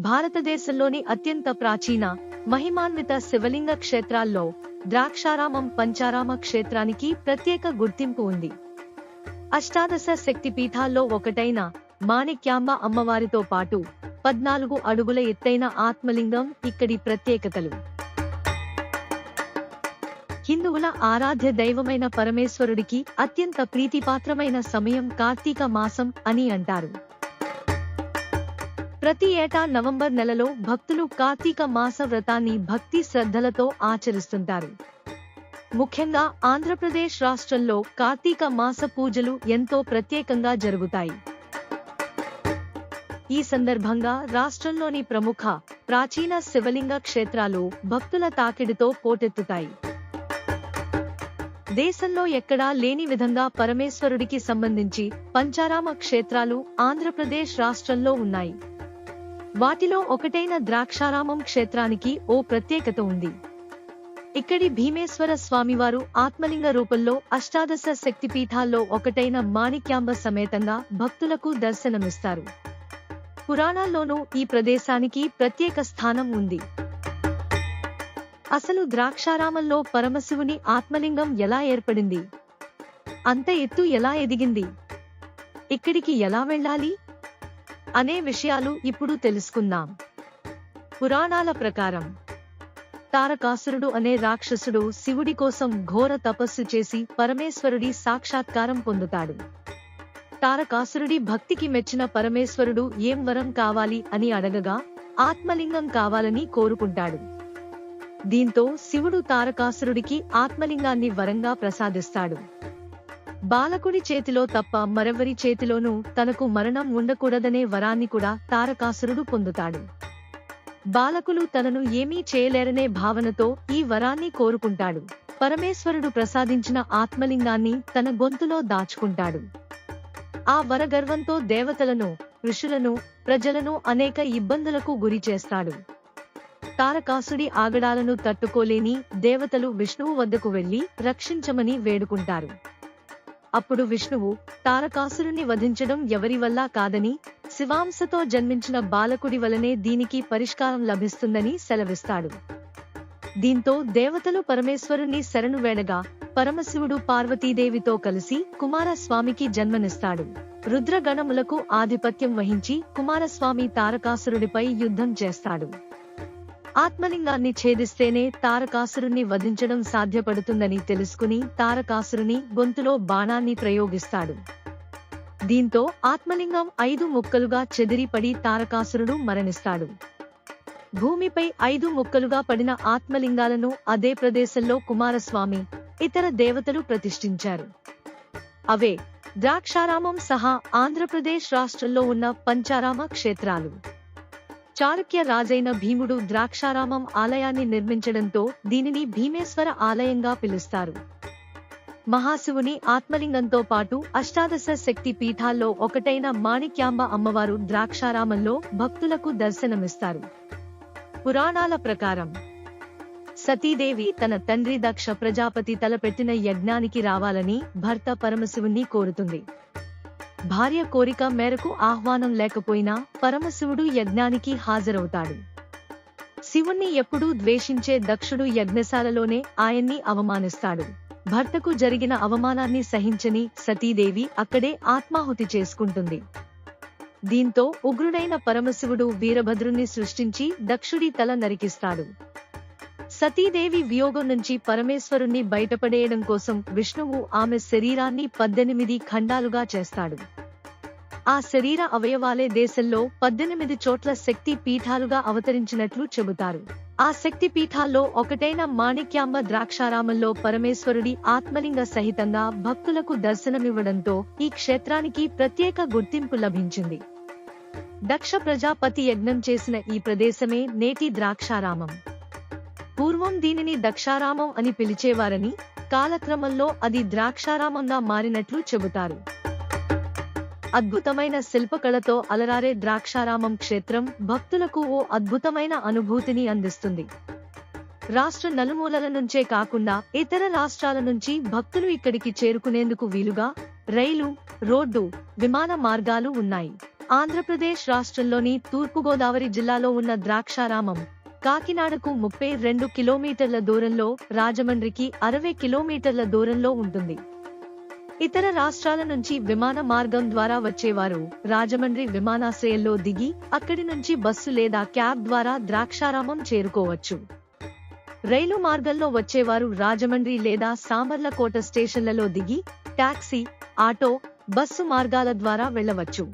భారతదేశంలోని అత్యంత ప్రాచీన మహిమాన్విత శివలింగ క్షేత్రాల్లో ద్రాక్షారామం పంచారామ క్షేత్రానికి ప్రత్యేక గుర్తింపు ఉంది. అష్టాదశ శక్తిపీఠాల్లో ఒకటైన మాణిక్యాంబ అమ్మవారితో పాటు పద్నాలుగు అడుగుల ఎత్తైన ఆత్మలింగం ఇక్కడి ప్రత్యేకతలు. హిందువుల ఆరాధ్య దైవమైన పరమేశ్వరుడికి అత్యంత ప్రీతిపాత్రమైన సమయం కార్తీక మాసం అని అంటారు. ప్రతి ఏటా నవంబర్ నెలలో భక్తులు కార్తీక మాస వ్రతాన్ని భక్తి శ్రద్ధలతో ఆచరిస్తుంటారు. ముఖ్యంగా ఆంధ్రప్రదేశ్ రాష్ట్రంలో కార్తీక మాస పూజలు ఎంతో ప్రత్యేకంగా జరుగుతాయి. ఈ సందర్భంగా రాష్ట్రంలోని ప్రముఖ ప్రాచీన శివలింగ క్షేత్రాలు భక్తుల తాకిడితో పోటెత్తుతాయి. దేశంలో ఎక్కడా లేని విధంగా పరమేశ్వరుడికి సంబంధించి పంచారామ క్షేత్రాలు ఆంధ్రప్రదేశ్ రాష్ట్రంలో ఉన్నాయి. వాటిలో ఒకటైన ద్రాక్షారామం క్షేత్రానికి ఓ ప్రత్యేకత ఉంది. ఇక్కడి భీమేశ్వర స్వామివారు ఆత్మలింగ రూపంలో అష్టాదశ శక్తిపీఠాల్లో ఒకటైన మాణిక్యాంబ సమేతంగా భక్తులకు దర్శనమిస్తారు. పురాణాల్లోనూ ఈ ప్రదేశానికి ప్రత్యేక స్థానం ఉంది. అసలు ద్రాక్షారామంలో పరమశివుని ఆత్మలింగం ఎలా ఏర్పడింది? అంత ఎత్తు ఎలా ఎదిగింది? ఇక్కడికి ఎలా వెళ్ళాలి? అనే విషయాలు ఇప్పుడు తెలుసుకుందాం. పురాణాల ప్రకారం తారకాసురుడు అనే రాక్షసుడు శివుడి కోసం ఘోర తపస్సు చేసి పరమేశ్వరుడి సాక్షాత్కారం పొందుతాడు. తారకాసురుడి భక్తికి మెచ్చిన పరమేశ్వరుడు ఏం వరం కావాలి అని అడగగా ఆత్మలింగం కావాలని కోరుకుంటాడు. దీంతో శివుడు తారకాసురుడికి ఆత్మలింగాన్ని వరంగా ప్రసాదిస్తాడు. బాలకుడి చేతిలో తప్ప మరెవరి చేతిలోనూ తనకు మరణం ఉండకూడదనే వరాన్ని కూడా తారకాసురుడు పొందుతాడు. బాలకులు తనను ఏమీ చేయలేరనే భావనతో ఈ వరాన్ని కోరుకుంటాడు. పరమేశ్వరుడు ప్రసాదించిన ఆత్మలింగాన్ని తన గొంతులో దాచుకుంటాడు. ఆ వరగర్వంతో దేవతలను ఋషులను ప్రజలను అనేక ఇబ్బందులకు గురి చేస్తాడు. తారకాసుడి ఆగడాలను తట్టుకోలేని దేవతలు విష్ణువు వద్దకు వెళ్ళి రక్షించమని వేడుకుంటారు. అప్పుడు విష్ణువు తారకాసురుణ్ణి వధించడం ఎవరి వల్ల కాదని శివాంశతో జన్మించిన బాలకుడి వలనే దీనికి పరిష్కారం లభిస్తుందని సెలవిస్తాడు. దీంతో దేవతలు పరమేశ్వరుణ్ణి శరణు వేడగా పరమశివుడు పార్వతీదేవితో కలిసి కుమారస్వామికి జన్మనిస్తాడు. రుద్రగణములకు ఆధిపత్యం వహించి కుమారస్వామి తారకాసురుడిపై యుద్ధం చేస్తాడు. ఆత్మలింగాన్ని ఛేదిస్తేనే తారకాసురుణ్ణి వధించడం సాధ్యపడుతుందని తెలుసుకుని తారకాసురుని గొంతులో బాణాన్ని ప్రయోగిస్తాడు. దీంతో ఆత్మలింగం ఐదు ముక్కలుగా చెదిరిపడి తారకాసురుడు మరణిస్తాడు. భూమిపై ఐదు ముక్కలుగా పడిన ఆత్మలింగాలను అదే ప్రదేశంలో కుమారస్వామి ఇతర దేవతలు ప్రతిష్ఠించారు. అవే ద్రాక్షారామం సహా ఆంధ్రప్రదేశ్ రాష్ట్రంలో ఉన్న పంచారామ క్షేత్రాలు. చాళుక్య రాజైన భీముడు ద్రాక్షారామం ఆలయాన్ని నిర్మించడంతో దీనిని భీమేశ్వర ఆలయంగా పిలుస్తారు. మహాశివుని ఆత్మలింగంతో పాటు అష్టాదశ శక్తి పీఠాల్లో ఒకటైన మాణిక్యాంబ అమ్మవారు ద్రాక్షారామంలో భక్తులకు దర్శనమిస్తారు. పురాణాల ప్రకారం సతీదేవి తన తండ్రి దక్ష ప్రజాపతి తలపెట్టిన యజ్ఞానికి రావాలని భర్త పరమశివుణ్ణి కోరుతుంది. భార్య కోరిక మేరకు ఆహ్వానం లేకపోయినా పరమశివుడు యజ్ఞానికి హాజరవుతాడు. శివుణ్ణి ఎప్పుడూ ద్వేషించే దక్షుడు యజ్ఞశాలలోనే ఆయన్ని అవమానిస్తాడు. భర్తకు జరిగిన అవమానాన్ని సహించని సతీదేవి అక్కడే ఆత్మాహుతి చేసుకుంటుంది. దీంతో ఉగ్రుడైన పరమశివుడు వీరభద్రుణ్ణి సృష్టించి దక్షుడి తల నరికిస్తాడు. సతీదేవి వియోగం నుంచి పరమేశ్వరుణ్ణి బయటపడేయడం కోసం విష్ణువు ఆమె శరీరాన్ని పద్దెనిమిది ఖండాలుగా చేస్తాడు. ఆ శరీర అవయవాలే దేశంలో పద్దెనిమిది చోట్ల శక్తి పీఠాలుగా అవతరించినట్లు చెబుతారు. ఆ శక్తి పీఠాల్లో ఒకటైన మాణిక్యాంబ ద్రాక్షారామంలో పరమేశ్వరుడి ఆత్మలింగ సహితంగా భక్తులకు దర్శనమివ్వడంతో ఈ క్షేత్రానికి ప్రత్యేక గుర్తింపు లభించింది. దక్ష ప్రజాపతి యజ్ఞం చేసిన ఈ ప్రదేశమే నేటి ద్రాక్షారామం. పూర్వం దీనిని దక్షారామం అని పిలిచేవారని కాలక్రమంలో అది ద్రాక్షారామంగా మారినట్లు చెబుతారు. అద్భుతమైన శిల్పకళతో అలరారే ద్రాక్షారామం క్షేత్రం భక్తులకు ఓ అద్భుతమైన అనుభూతిని అందిస్తుంది. రాష్ట్ర నలుమూలల నుంచే కాకుండా ఇతర రాష్ట్రాల నుంచి భక్తులు ఇక్కడికి చేరుకునేందుకు వీలుగా రైలు రోడ్డు విమాన మార్గాలు ఉన్నాయి. ఆంధ్రప్రదేశ్ రాష్ట్రంలోని తూర్పుగోదావరి జిల్లాలో ఉన్న ద్రాక్షారామం కాకినాడకు ముప్పై రెండు కిలోమీటర్ల దూరంలో రాజమండ్రికి అరవై కిలోమీటర్ల దూరంలో ఉంటుంది. ఇతర రాష్ట్రాల నుంచి విమాన మార్గం ద్వారా వచ్చేవారు. రాజమండ్రి విమానాశ్రయంలో దిగి అక్కడి నుంచి బస్సు లేదా క్యాబ్ ద్వారా ద్రాక్షారామం చేరుకోవచ్చు. రైలు మార్గంలో వచ్చేవారు రాజమండ్రి లేదా సామర్లకోట స్టేషన్లలో దిగి టాక్సీ ఆటో బస్సు మార్గాల ద్వారా వెళ్ళవచ్చు.